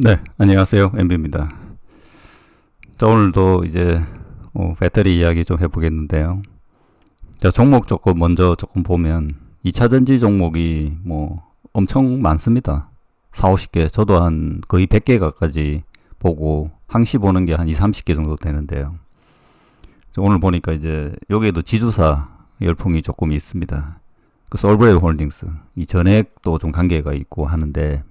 네, 안녕하세요. MB입니다. 자, 오늘도 이제 어, 배터리 이야기 좀 해보겠는데요. 자, 종목 조금 먼저 조금 보면 2차 전지 종목이 뭐 엄청 많습니다. 4, 50개. 저도 한 거의 100개 가까지 보고 항시 보는 게 한 2, 30개 정도 되는데요. 자, 오늘 보니까 이제 여기에도 지주사 열풍이 조금 있습니다. 그 솔브레드 홀딩스 이 전액도 좀 관계가 있고 하는데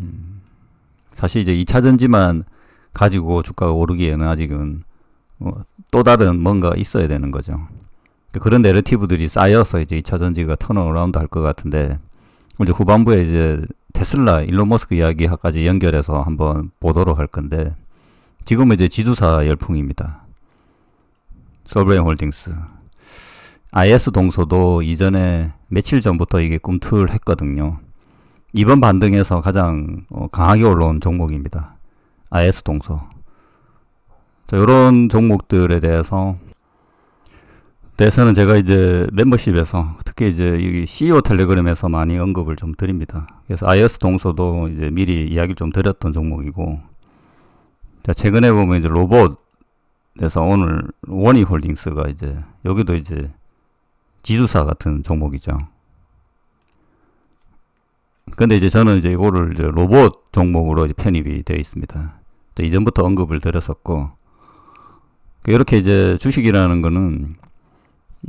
음, 사실 이제 2차 전지만 가지고 주가가 오르기에는 아직은 어, 또 다른 뭔가 있어야 되는 거죠. 그런 내러티브들이 쌓여서 이제 2차 전지가 턴어라운드 할 것 같은데 이제 후반부에 이제 테슬라, 일론 머스크 이야기까지 연결해서 한번 보도록 할 건데 지금은 이제 지주사 열풍입니다. 솔브레인 홀딩스. IS 동서도 이전에 며칠 전부터 이게 꿈틀했거든요. 이번 반등에서 가장 어, 강하게 올라온 종목입니다. IS 동서. 자, 이런 종목들에 대해서 대해서는 제가 이제 멤버십에서 특히 이제 여기 CEO 텔레그램에서 많이 언급을 좀 드립니다. 그래서 IS 동서도 이제 미리 이야기를 좀 드렸던 종목이고, 자, 최근에 보면 이제 로봇에서 오늘 원이 홀딩스가 이제 여기도 이제 지주사 같은 종목이죠. 근데 이제 저는 이제 이거를 이제 로봇 종목으로 이제 편입이 되어 있습니다. 이전부터 언급을 드렸었고, 이렇게 이제 주식이라는 거는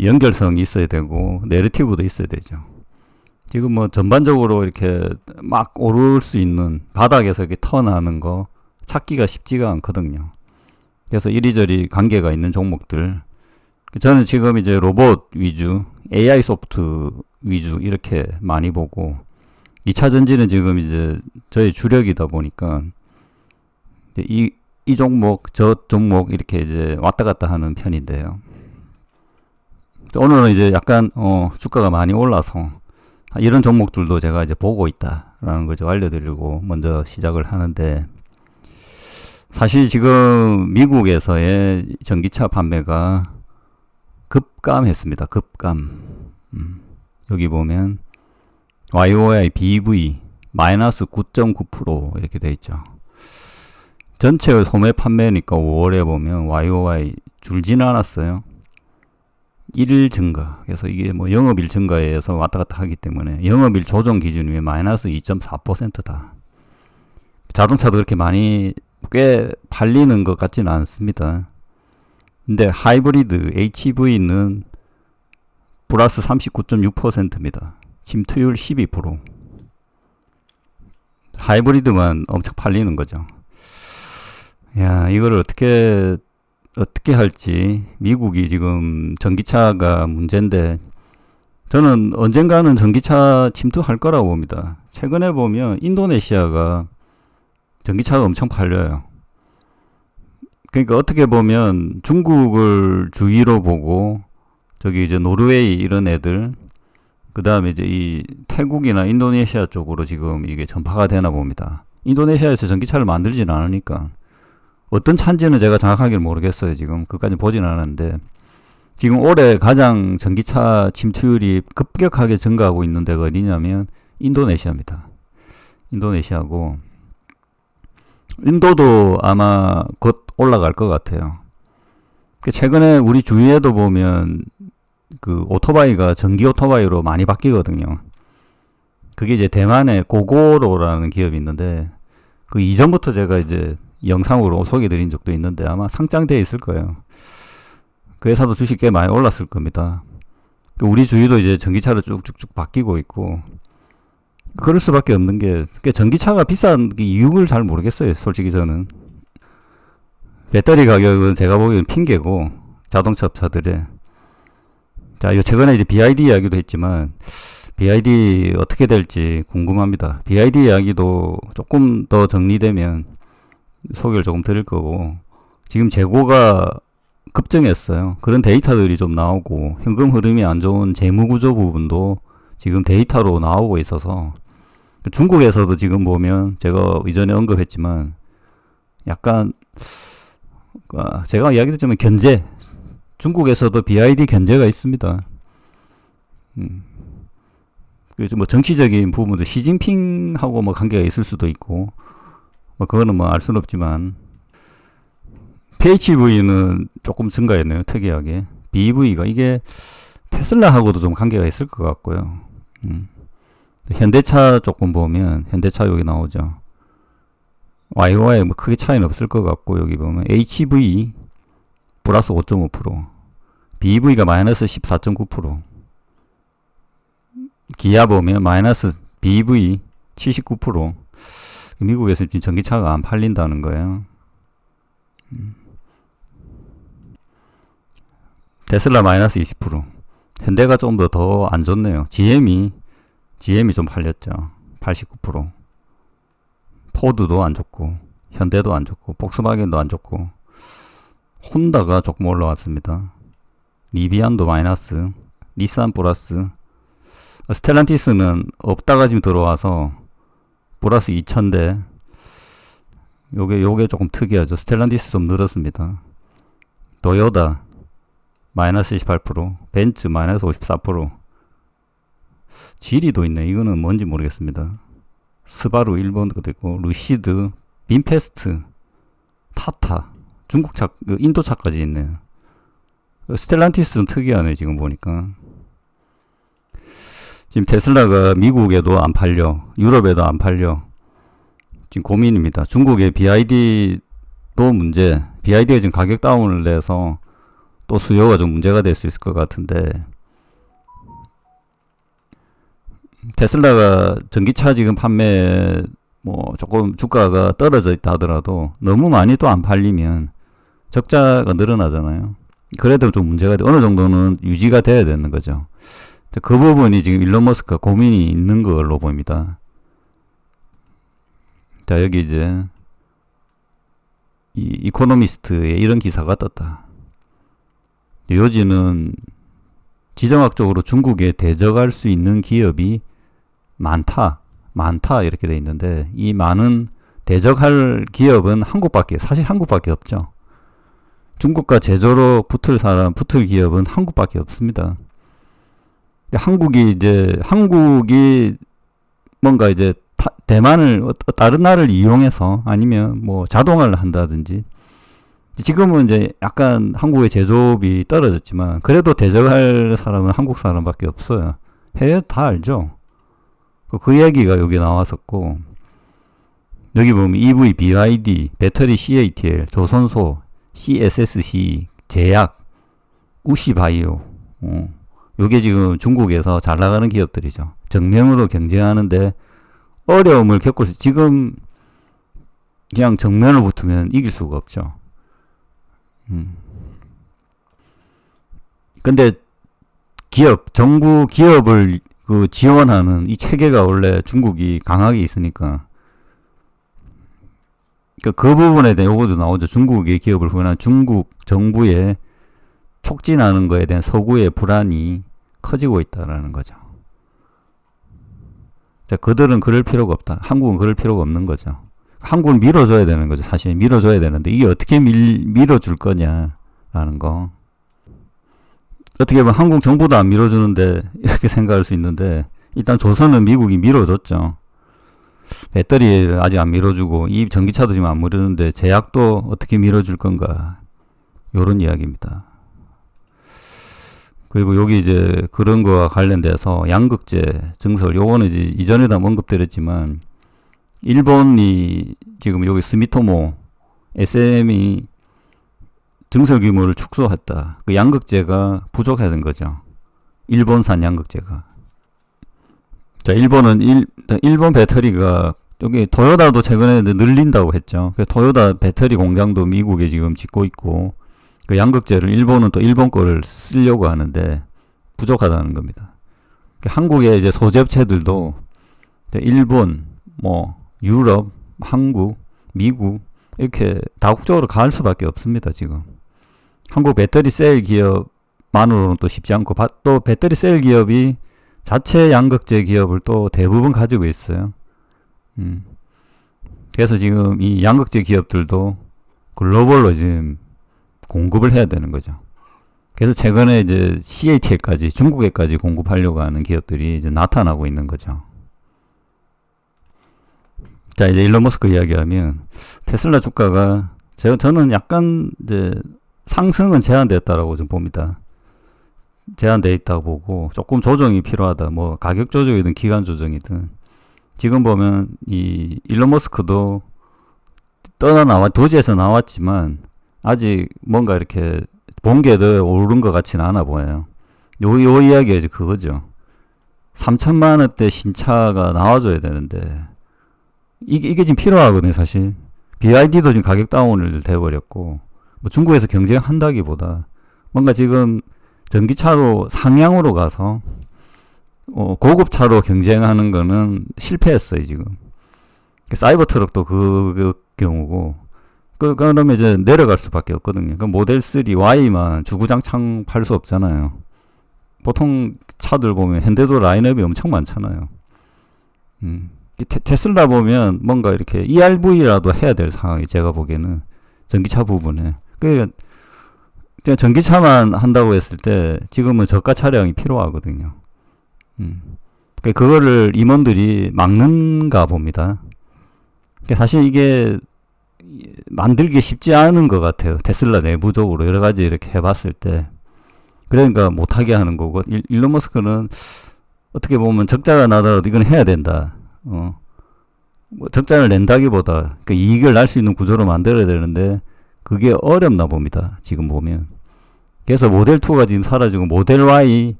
연결성이 있어야 되고, 내러티브도 있어야 되죠. 지금 뭐 전반적으로 이렇게 막 오를 수 있는 바닥에서 이렇게 턴하는 거 찾기가 쉽지가 않거든요. 그래서 이리저리 관계가 있는 종목들. 저는 지금 이제 로봇 위주, AI 소프트 위주 이렇게 많이 보고, 2차 전지는 지금 이제 저희 주력이다 보니까 이, 이 종목, 저 종목 이렇게 이제 왔다 갔다 하는 편인데요. 오늘은 이제 약간 어, 주가가 많이 올라서 이런 종목들도 제가 이제 보고 있다라는 걸 좀 알려드리고 먼저 시작을 하는데 사실 지금 미국에서의 전기차 판매가 급감했습니다. 급감. 음, 여기 보면 YOY BV 마이너스 9.9% 이렇게 돼 있죠. 전체 소매 판매니까 5월에 보면 YOY 줄지는 않았어요. 1일 증가. 그래서 이게 뭐 영업일 증가에 의해서 왔다 갔다 하기 때문에 영업일 조정 기준 이 마이너스 2.4%다. 자동차도 그렇게 많이 꽤 팔리는 것 같지는 않습니다. 근데 하이브리드 HV는 플러스 39.6%입니다. 침투율 12%. 하이브리드만 엄청 팔리는 거죠. 야, 이거를 어떻게, 어떻게 할지. 미국이 지금 전기차가 문제인데, 저는 언젠가는 전기차 침투할 거라고 봅니다. 최근에 보면 인도네시아가 전기차가 엄청 팔려요. 그러니까 어떻게 보면 중국을 주위로 보고, 저기 이제 노르웨이 이런 애들, 그 다음에 이제 이 태국이나 인도네시아 쪽으로 지금 이게 전파가 되나 봅니다. 인도네시아에서 전기차를 만들지는 않으니까. 어떤 차인지는 제가 정확하게 모르겠어요. 지금 그까지 보진 않았는데. 지금 올해 가장 전기차 침투율이 급격하게 증가하고 있는 데가 어디냐면 인도네시아입니다. 인도네시아고. 인도도 아마 곧 올라갈 것 같아요. 그 최근에 우리 주위에도 보면 그 오토바이가 전기 오토바이로 많이 바뀌거든요. 그게 이제 대만의 고고로라는 기업이 있는데 그 이전부터 제가 이제 영상으로 소개드린 적도 있는데 아마 상장되어 있을 거예요. 그 회사도 주식 꽤 많이 올랐을 겁니다. 그 우리 주위도 이제 전기차로 쭉쭉쭉 바뀌고 있고 그럴 수밖에 없는 게 전기차가 비싼 이유를 잘 모르겠어요. 솔직히 저는 배터리 가격은 제가 보기엔 핑계고 자동차 업체들의 자, 이거 최근에 이제 BID 이야기도 했지만, BID 어떻게 될지 궁금합니다. BID 이야기도 조금 더 정리되면 소개를 조금 드릴 거고, 지금 재고가 급증했어요. 그런 데이터들이 좀 나오고, 현금 흐름이 안 좋은 재무 구조 부분도 지금 데이터로 나오고 있어서, 중국에서도 지금 보면 제가 이전에 언급했지만, 약간, 아, 제가 이야기 했지만 견제, 중국에서도 BID 견제가 있습니다. 음. 그래서 뭐 정치적인 부분도 시진핑하고 뭐 관계가 있을 수도 있고 뭐 그거는 뭐 알 수는 없지만 PHV는 조금 증가했네요. 특이하게. BV가 이게 테슬라하고도 좀 관계가 있을 것 같고요. 음. 현대차 조금 보면 현대차 여기 나오죠. YY 뭐 크게 차이는 없을 것 같고 여기 보면 HV 플러스 5.5% BV가 마이너스 14.9% 기아 보면 마이너스 BV 79% 미국에서 지금 전기차가 안 팔린다는 거예요. 음. 테슬라 마이너스 20% 현대가 좀 더 더 안 좋네요. GM이 GM이 좀 팔렸죠. 89% 포드도 안 좋고 현대도 안 좋고 복스바겐도 안 좋고 혼다가 조금 올라왔습니다. 리비안도 마이너스 니산 플러스 스텔란티스는 없다가 지금 들어와서 플러스 2000대 요게 요게 조금 특이하죠. 스텔란티스 좀 늘었습니다. 도요다 마이너스 28%, 벤츠 마이너스 54%, 지리도 있네. 이거는 뭔지 모르겠습니다. 스바루 일본 것도 있고, 루시드, 빈페스트, 타타, 중국차, 그 인도차까지 있네요. 스텔란티스는 특이하네, 지금 보니까. 지금 테슬라가 미국에도 안 팔려, 유럽에도 안 팔려. 지금 고민입니다. 중국의 BID도 문제, BID가 지금 가격 다운을 내서 또 수요가 좀 문제가 될 수 있을 것 같은데 테슬라가 전기차 지금 판매 뭐 조금 주가가 떨어져 있다 하더라도 너무 많이 또 안 팔리면 적자가 늘어나잖아요. 그래도 좀 문제가 돼. 어느 정도는 유지가 돼야 되는 거죠. 그 부분이 지금 일론 머스크가 고민이 있는 걸로 보입니다. 자, 여기 이제 이 이코노미스트에 이런 기사가 떴다. 요지는 지정학적으로 중국에 대적할 수 있는 기업이 많다, 많다 이렇게 돼 있는데 이 많은 대적할 기업은 한국밖에 사실 한국밖에 없죠. 중국과 제조로 붙을 사람, 붙을 기업은 한국밖에 없습니다. 한국이 이제 한국이 뭔가 이제 타, 대만을 어, 다른 나라를 이용해서 아니면 뭐 자동화를 한다든지 지금은 이제 약간 한국의 제조업이 떨어졌지만 그래도 대적할 사람은 한국 사람밖에 없어요. 해외 다 알죠. 그, 그 얘기가 여기 나왔었고 여기 보면 EV, BYD, 배터리 CATL, 조선소, CSSC, 제약, 우시바이오. 어. 요게 지금 중국에서 잘 나가는 기업들이죠. 정면으로 경쟁하는데 어려움을 겪고 있어요. 지금 그냥 정면을 붙으면 이길 수가 없죠. 음. 근데 기업, 정부 기업을 그 지원하는 이 체계가 원래 중국이 강하게 있으니까 그, 그 부분에 대한 요거도 나오죠. 중국의 기업을 후원한 중국 정부의 촉진하는 거에 대한 서구의 불안이 커지고 있다라는 거죠. 자, 그들은 그럴 필요가 없다. 한국은 그럴 필요가 없는 거죠. 한국을 밀어줘야 되는 거죠. 사실 밀어줘야 되는데 이게 어떻게 밀, 밀어줄 거냐라는 거. 어떻게 보면 한국 정부도 안 밀어주는데 이렇게 생각할 수 있는데 일단 조선은 미국이 밀어줬죠. 배터리 아직 안 밀어주고 이 전기차도 지금 안 밀어주는데 제약도 어떻게 밀어줄 건가 요런 이야기입니다. 그리고 여기 이제 그런 거와 관련돼서 양극재 증설 요거는 이제 이전에도 언급드렸지만 일본이 지금 여기 스미토모 SM이 증설 규모를 축소했다. 그 양극재가 부족하던 거죠. 일본산 양극재가. 자, 일본은 일, 일본 배터리가 여기 토요다도 최근에 늘린다고 했죠. 그 토요다 배터리 공장도 미국에 지금 짓고 있고 그 양극재를 일본은 또 일본 거를 쓰려고 하는데 부족하다는 겁니다. 그 한국의 이제 소재업체들도 일본 뭐 유럽, 한국, 미국 이렇게 다국적으로 갈 수밖에 없습니다. 지금 한국 배터리 셀 기업만으로는 또 쉽지 않고 또 배터리 셀 기업이 자체 양극재 기업을 또 대부분 가지고 있어요. 음. 그래서 지금 이 양극재 기업들도 글로벌로 지금 공급을 해야 되는 거죠. 그래서 최근에 이제 CATL까지 중국에까지 공급하려고 하는 기업들이 이제 나타나고 있는 거죠. 자, 이제 일론 머스크 이야기하면 테슬라 주가가 제가 저는 약간 이제 상승은 제한됐다라고 좀 봅니다. 제한돼 있다고 보고 조금 조정이 필요하다. 뭐 가격 조정이든 기간 조정이든 지금 보면 이 일론 머스크도 떠나 나와 도지에서 나왔지만 아직 뭔가 이렇게 본게더 오른 것 같지는 않아 보여요. 요, 요 이야기가 이제 그거죠. 3천만 원대 신차가 나와줘야 되는데 이게, 이게 지금 필요하거든요, 사실. BID도 지금 가격 다운을 돼버렸고 뭐 중국에서 경쟁한다기보다 뭔가 지금 전기차로 상향으로 가서 어, 고급차로 경쟁하는 거는 실패했어요 지금. 사이버 트럭도 그, 그 경우고 그 그러면 이제 내려갈 수밖에 없거든요. 그 모델 3 Y만 주구장창 팔 수 없잖아요. 보통 차들 보면 현대도 라인업이 엄청 많잖아요. 음. 테, 슬라 보면 뭔가 이렇게 ERV라도 해야 될 상황이 제가 보기에는 전기차 부분에. 그 전기차만 한다고 했을 때 지금은 저가 차량이 필요하거든요. 음. 그 그거를 임원들이 막는가 봅니다. 사실 이게 만들기 쉽지 않은 것 같아요. 테슬라 내부적으로 여러 가지 이렇게 해봤을 때. 그러니까 못하게 하는 거고, 일, 일론 머스크는 어떻게 보면 적자가 나더라도 이건 해야 된다. 어. 뭐 적자를 낸다기보다 그 이익을 날 수 있는 구조로 만들어야 되는데 그게 어렵나 봅니다. 지금 보면. 그래서 모델 2가 지금 사라지고 모델 Y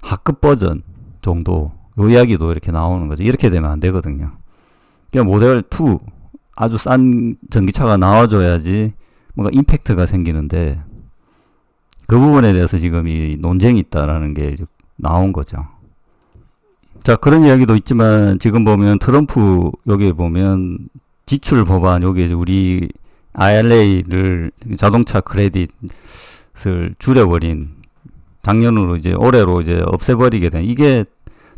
하급 버전 정도 요 이야기도 이렇게 나오는 거죠. 이렇게 되면 안 되거든요. 그러니까 모델 2 아주 싼 전기차가 나와줘야지 뭔가 임팩트가 생기는데 그 부분에 대해서 지금 이 논쟁이 있다라는 게 나온 거죠. 자, 그런 이야기도 있지만 지금 보면 트럼프 여기 보면 지출 법안 여기 이제 우리 IRA를 자동차 크레딧 을 줄여버린 작년으로 이제 올해로 이제 없애버리게 된 이게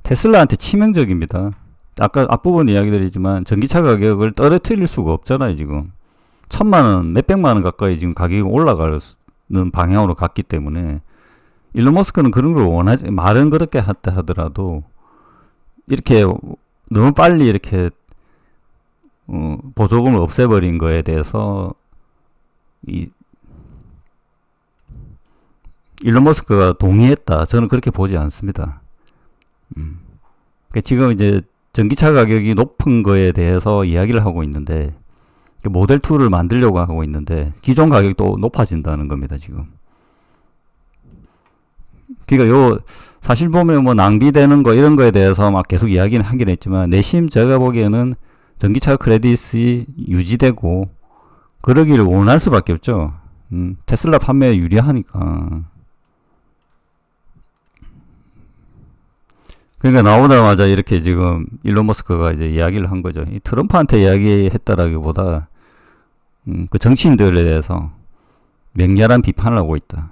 테슬라한테 치명적입니다. 아까 앞부분 이야기 드리지만 전기차 가격을 떨어뜨릴 수가 없잖아요, 지금. 천만 원, 몇백만 원 가까이 지금 가격이 올라가는 방향으로 갔기 때문에 일론 머스크는 그런 걸 원하지, 말은 그렇게 하더라도 이렇게 너무 빨리 이렇게 어, 보조금을 없애버린 거에 대해서 이 일론 머스크가 동의했다. 저는 그렇게 보지 않습니다. 음. 그러니까 지금 이제 전기차 가격이 높은 거에 대해서 이야기를 하고 있는데 모델 2를 만들려고 하고 있는데 기존 가격이 또 높아진다는 겁니다, 지금. 그러니까 요 사실 보면 뭐 낭비되는 거 이런 거에 대해서 막 계속 이야기는 하긴 했지만 내심 제가 보기에는 전기차 크레딧이 유지되고 그러기를 원할 수밖에 없죠. 음, 테슬라 판매에 유리하니까. 그러니까 나오자마자 이렇게 지금 일론 머스크가 이제 이야기를 한 거죠. 이 트럼프한테 이야기했다라기보다 음, 그 정치인들에 대해서 맹렬한 비판을 하고 있다.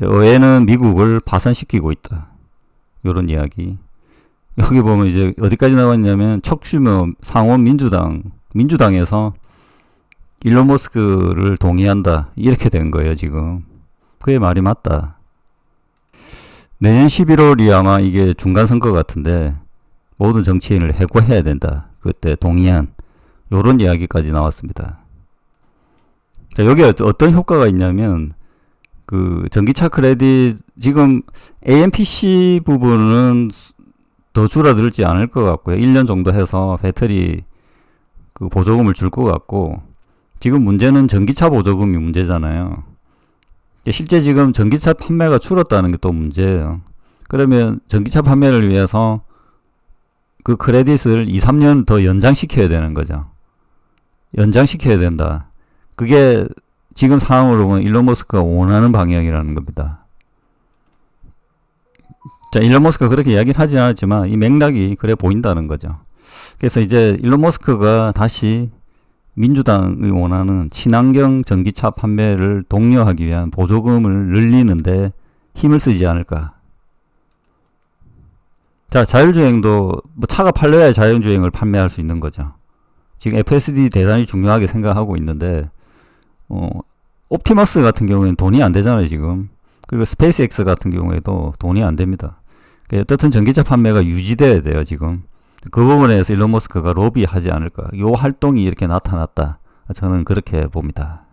의회는 미국을 파산시키고 있다. 이런 이야기. 여기 보면 이제 어디까지 나왔냐면 척슈머 상원 민주당 민주당에서 일론 머스크를 동의한다 이렇게 된 거예요 지금. 그게 말이 맞다. 내년 11월이 아마 이게 중간 선거 같은데 모든 정치인을 해고해야 된다. 그때 동의한 요런 이야기까지 나왔습니다. 자 여기 어떤 효과가 있냐면 그 전기차 크레딧 지금 AMPC 부분은 더 줄어들지 않을 것 같고요. 1년 정도 해서 배터리 그 보조금을 줄 것 같고 지금 문제는 전기차 보조금이 문제잖아요. 실제 지금 전기차 판매가 줄었다는 게 또 문제예요. 그러면 전기차 판매를 위해서 그 크레딧을 2, 3년 더 연장시켜야 되는 거죠. 연장시켜야 된다. 그게 지금 상황으로 보면 일론 머스크가 원하는 방향이라는 겁니다. 자, 일론 머스크가 그렇게 이야기를 하진 않았지만 이 맥락이 그래 보인다는 거죠. 그래서 이제 일론 머스크가 다시 민주당이 원하는 친환경 전기차 판매를 독려하기 위한 보조금을 늘리는데 힘을 쓰지 않을까. 자, 자율주행도 뭐 차가 팔려야 자율주행을 판매할 수 있는 거죠. 지금 FSD 대단히 중요하게 생각하고 있는데 어, 옵티머스 같은 경우에는 돈이 안 되잖아요, 지금. 그리고 스페이스X 같은 경우에도 돈이 안 됩니다. 어떻든 전기차 판매가 유지돼야 돼요, 지금. 그 부분에 대해서 일론 머스크가 로비하지 않을까. 요 활동이 이렇게 나타났다. 저는 그렇게 봅니다.